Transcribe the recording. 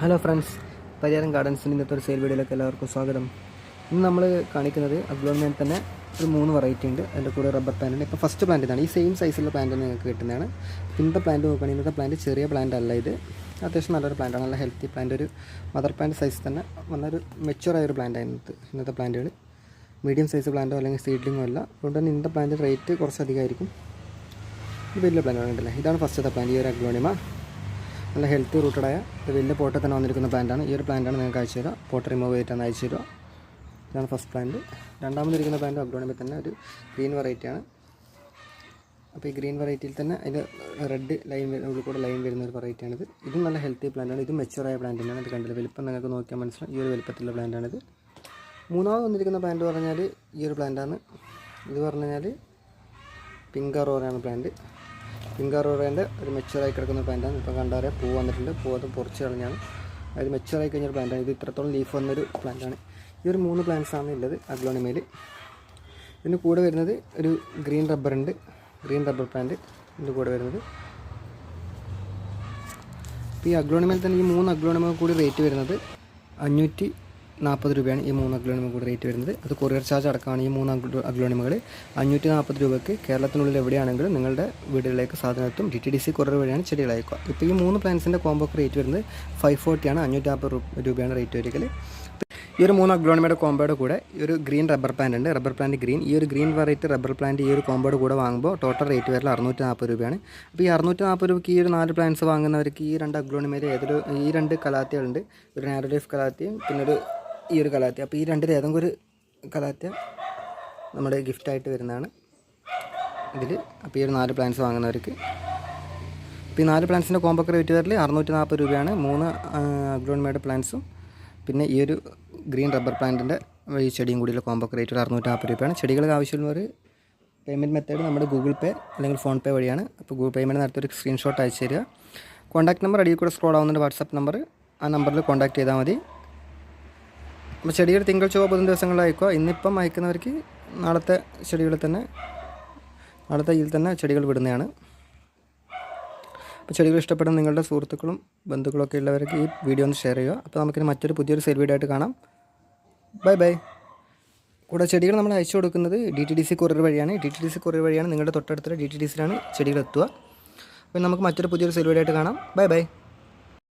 Hello friends Pariyaram ഗാർഡൻസിന്റെ ഇന്നത്തെ ഒരു sale വീഡിയോയിലേക്ക് എല്ലാവർക്കും സ്വാഗതം. ഇന്ന് നമ്മൾ കാണിക്കുന്നത് അഗ്ലോണിമേൽ തന്നെ ഒരു മൂന്ന് വെറൈറ്റി ഉണ്ട്. അതിന്റെ കൂടെ റബ്ബർ പ്ലാന്റ് ഇപ്പോൾ ഫസ്റ്റ് പ്ലാന്റ് ഇതാണ്. ഈ സെയിം സൈസിലുള്ള പ്ലാന്റ് നിങ്ങൾക്ക് കിട്ടുന്നതാണ്. ഇന്നത്തെ പ്ലാന്റ് നോക്കുകയാണെങ്കിൽ ഇന്നത്തെ പ്ലാന്റ് ചെറിയ പ്ലാന്റ് അല്ല ഇത്. അത്യാവശ്യം നല്ലൊരു പ്ലാന്റാണ് നല്ല ഹെൽത്തി പ്ലാന്റ് ഒരു മദർ പ്ലാന്റ് സൈസ് തന്നെ വന്നൊരു മെച്ചുവർ ആയ ഒരു പ്ലാന്റ് ഇന്നത്തെ ഇന്നത്തെ പ്ലാന്റുകൾ മീഡിയം സൈസ് പ്ലാന്റോ അല്ലെങ്കിൽ സീഡ്ലിങ്ങോ അല്ല. അതുകൊണ്ട് തന്നെ ഇന്നത്തെ പ്ലാന്റ് റേറ്റ് കുറച്ച് അധികമായിരിക്കും വലിയ പ്ലാന്റ് ഉണ്ടല്ലേ ഇതാണ് ഫസ്റ്റത്തെ പ്ലാന്റ് ഈ ഒരു അഗ്ലോണിമ. നല്ല ഹെൽത്തി റൂട്ടഡായ ഒരു വലിയ പോട്ടിൽ തന്നെ വന്നിരിക്കുന്ന പ്ലാന്റാണ് ഈ ഒരു പ്ലാന്റാണ് നിങ്ങൾക്ക് അയച്ചു തരിക പോട്ട് റിമൂവ് ചെയ്തിട്ടാണ് അയച്ചു ഇതാണ് ഫസ്റ്റ് പ്ലാന്റ് രണ്ടാമതിരിക്കുന്ന പ്ലാന്റ് അഗ്ലോണിമിൽ തന്നെ ഒരു ഗ്രീൻ വെറൈറ്റിയാണ് അപ്പോൾ ഈ ഗ്രീൻ വെറൈറ്റിയിൽ തന്നെ അതിന്റെ റെഡ് ലൈൻ ഉള്ളിൽ കൂടെ ലൈൻ വരുന്ന ഒരു വെറൈറ്റിയാണിത് ഇതും നല്ല ഹെൽത്തി പ്ലാന്റാണ് ഇതും മെച്ചുവറായ പ്ലാന്റ് തന്നെയാണ്. ഇത് കണ്ടില്ല? വലിപ്പം നിങ്ങൾക്ക് നോക്കിയാൽ മനസ്സിലാവും. ഈ ഒരു വലിപ്പത്തിലുള്ള പ്ലാന്റാണിത് മൂന്നാമത് വന്നിരിക്കുന്ന പ്ലാന്റ് പറഞ്ഞാൽ ഈ ഒരു പ്ലാന്റാണ് ഇത് പറഞ്ഞു കഴിഞ്ഞാൽ പിങ്ക് അറോറയാണ് പ്ലാന്റ് പിങ്ക് അറോറേന്റെ ഒരു മെച്ചുവറായി കിടക്കുന്ന പ്ലാന്റാണ് ഇപ്പോൾ കണ്ടാറേ പൂ വന്നിട്ടുണ്ട്. പൂ അത് പൊറിച്ച് കളഞ്ഞാണ്. അത് മെച്ചുവറായി കഴിഞ്ഞൊരു പ്ലാന്റാണ് ഇത് ഇത്രത്തോളം ലീഫ് വന്നൊരു പ്ലാന്റാണ്. ഈ ഒരു മൂന്ന് പ്ലാന്റ്സ് ആണ് ഉള്ളത് അഗ്ലോണിമയിൽ ഇതിന് കൂടെ വരുന്നത് ഒരു ഗ്രീൻ റബ്ബറുണ്ട് ഗ്രീൻ റബ്ബർ പ്ലാന്റ് ഇതിന്റെ കൂടെ വരുന്നത്. ഈ അഗ്ലോണിമയിൽ തന്നെ ഈ മൂന്ന് അഗ്ലോണിമ കൂടി റേറ്റ് വരുന്നത് അഞ്ഞൂറ്റി നാൽപ്പത് രൂപയാണ് ഈ മൂന്ന് അഗ്ലോണിമ കൂടെ റേറ്റ് വരുന്നത്. അത് കൊറിയർ ചാർജ് അടക്കമാണ് ഈ മൂന്ന് അഗ്ലോ അഗ്ലോണിമകൾ. അഞ്ഞൂറ്റി നാൽപ്പത് രൂപയ്ക്ക് കേരളത്തിനുള്ളിൽ എവിടെയാണെങ്കിലും നിങ്ങളുടെ വീടുകളിലേക്ക് സാധനം എത്തും. D T D C courier വഴിയാണ് ചെടികൾ അയക്കുക ഇപ്പോൾ ഈ മൂന്ന് പ്ലാൻസിന്റെ കോമ്പോക്ക് റേറ്റ് വരുന്നത് ഫൈവ് ഫോർട്ടിയാണ് അഞ്ഞൂറ്റി നാൽപ്പത് രൂപയാണ് റേറ്റ് വരികൽ. ഈ ഒരു മൂന്ന് അഗ്ലോണിമയുടെ കോമ്പോയുടെ കൂടെ ഈ ഒരു ഗ്രീൻ റബ്ബർ പ്ലാന്റ് ഉണ്ട്. റബ്ബർ പ്ലാന്റ് ഗ്രീൻ ഈ ഒരു ഗ്രീൻ വെറൈറ്റി റബ്ബർ പ്ലാന്റ് ഈ ഒരു കോമ്പോയുടെ കൂടെ വാങ്ങുമ്പോൾ ടോട്ടൽ റേറ്റ് വരൽ അറുന്നൂറ്റി നാൽപ്പത് രൂപയാണ്. അപ്പോൾ ഈ അറുന്നൂറ്റി നാൽപ്പത് രൂപയ്ക്ക് ഈ ഒരു നാല് പ്ലാന്റ്സ് വാങ്ങുന്നവർക്ക് ഈ രണ്ട് അഗ്ലോണിമയിൽ ഏതൊരു ഈ രണ്ട് കലാത്തികളുണ്ട്. ഒരു നാരോ ലീഫ് കലാത്തിയും പിന്നെ ഒരു ഈ ഒരു കലാത്തി അപ്പോൾ ഈ രണ്ടിൽ ഏതെങ്കിലും ഒരു കലാത്തി നമ്മുടെ ഗിഫ്റ്റായിട്ട് വരുന്നതാണ്. ഇതിൽ അപ്പോൾ ഈ ഒരു നാല് പ്ലാന്റ്സ് വാങ്ങുന്നവർക്ക്. ഇപ്പോൾ ഈ നാല് പ്ലാന്റ്സിന്റെ കോമ്പൊക്കെ റേറ്റ് വരൽ അറുന്നൂറ്റി നാൽപ്പത് രൂപയാണ്. മൂന്ന് അഗ്ലോണിമയുടെ പ്ലാന്റ്സും പിന്നെ ഈ ഒരു ഗ്രീൻ റബ്ബർ പ്ലാന്റിന്റെ ഈ ചെടിയും കൂടിയുള്ള കോമ്പൊക്കെ റേറ്റ് അറുന്നൂറ്റി നാൽപ്പത് രൂപയാണ്. ചെടികൾക്ക് ആവശ്യമുള്ളവർ പേയ്മെന്റ് മെത്തേഡ് നമ്മുടെ ഗൂഗിൾ പേ അല്ലെങ്കിൽ ഫോൺ പേ വഴിയാണ്. അപ്പോൾ ഗൂഗിൾ പേയ്മെന്റ് നടത്തി ഒരു സ്ക്രീൻഷോട്ട് അയച്ചു തരിക കോൺടാക്ട് നമ്പർ അടിയിൽ കൂടെ സ്ക്രോൾ ആവുന്നുണ്ട് വാട്സപ്പ് നമ്പർ ആ നമ്പറിൽ കോൺടാക്ട് ചെയ്താൽ മതി. അപ്പോൾ ചെടികൾ തിങ്കൾ ചൊവ്വ ബുധൻ ദിവസങ്ങളിൽ അയക്കുക ഇന്നിപ്പം അയക്കുന്നവർക്ക് നാളത്തെ ചെടികളിൽ തന്നെ നാളത്തെ ഇതിൽ തന്നെ ചെടികൾ വിടുന്നതാണ്. അപ്പോൾ ചെടികൾ ഇഷ്ടപ്പെടുന്ന നിങ്ങളുടെ സുഹൃത്തുക്കളും ബന്ധുക്കളൊക്കെ ഉള്ളവർക്ക് ഈ വീഡിയോ ഒന്ന് ഷെയർ ചെയ്യുക. അപ്പോൾ നമുക്കിനി മറ്റൊരു പുതിയൊരു സെൽവീഡായിട്ട് വീഡിയോ ആയിട്ട് കാണാം. ബൈ ബൈ കൂടെ ചെടികൾ നമ്മൾ അയച്ചു കൊടുക്കുന്നത് D T D C courier വഴിയാണ്. D T D C courier വഴിയാണ് നിങ്ങളുടെ തൊട്ടടുത്തുള്ള ഡി ടി ഡി സിയിലാണ് ചെടികൾ എത്തുക. അപ്പോൾ നമുക്ക് മറ്റൊരു പുതിയൊരു സെൽവീഡായിട്ട് കാണാം. Bye bye